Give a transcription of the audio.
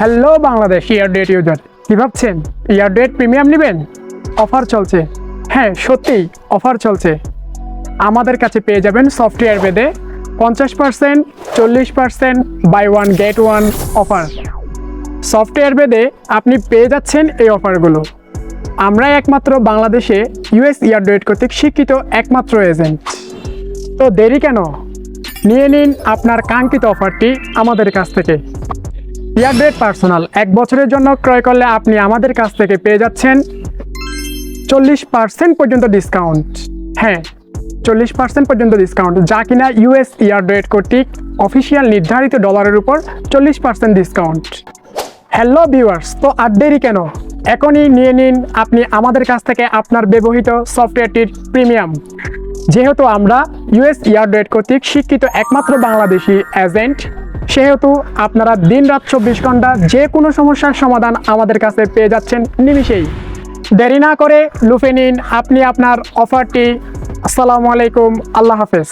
Hello Bangladesh ইয়ার ইয়ারডেট user কি ভাবছেন? ইয়ার ইয়ারডেট প্রিমিয়াম নেবেন? অফার চলছে। হ্যাঁ সত্যিই অফার চলছে। আমাদের কাছে পেয়ে যাবেন সফটওয়্যার বেদে পঞ্চাশ পার্সেন্ট চল্লিশ percent buy one get one offer software বেদে আপনি পেয়ে যাচ্ছেন এই অফারগুলো আমরাই একমাত্র বাংলাদেশে ইউএস ইয়ারডেট কর্তৃক শিক্ষিত একমাত্র এজেন্ট তো দেরি কেন? নিয়ে নিন আপনার কাঙ্ক্ষিত অফারটি আমাদের কাছ থেকে। ইয়ারডেট পার্সোনাল, এক বছরের জন্য ক্রয় করলে আপনি আমাদের কাছ থেকে পেয়ে যাচ্ছেন চল্লিশ পার্সেন্ট পর্যন্ত ডিসকাউন্ট হ্যাঁ চল্লিশ পার্সেন্ট পর্যন্ত ডিসকাউন্ট যা কিনা ইউএস ইয়ারডেট কর্তৃক অফিসিয়াল নির্ধারিত ডলারের উপর চল্লিশ পার্সেন্ট ডিসকাউন্ট হ্যালো ভিউয়ার্স তো আর দেরি কেন? এখনই নিয়ে নিন, আপনি আমাদের কাছ থেকে আপনার ব্যবহৃত সফটওয়্যারটির প্রিমিয়াম যেহেতু আমরা ইউএস ইয়ারডেট কর্তৃক শিক্ষিত একমাত্র বাংলাদেশি এজেন্ট সেহেতু আপনারা দিন রাত চব্বিশ ঘণ্টা যে কোনো সমস্যার সমাধান আমাদের কাছে পেয়ে যাচ্ছেন নিমিষেই। দেরি না করে লুফে নিন, আপনি আপনার অফারটি। আসসালামু আলাইকুম, আল্লাহ হাফেজ।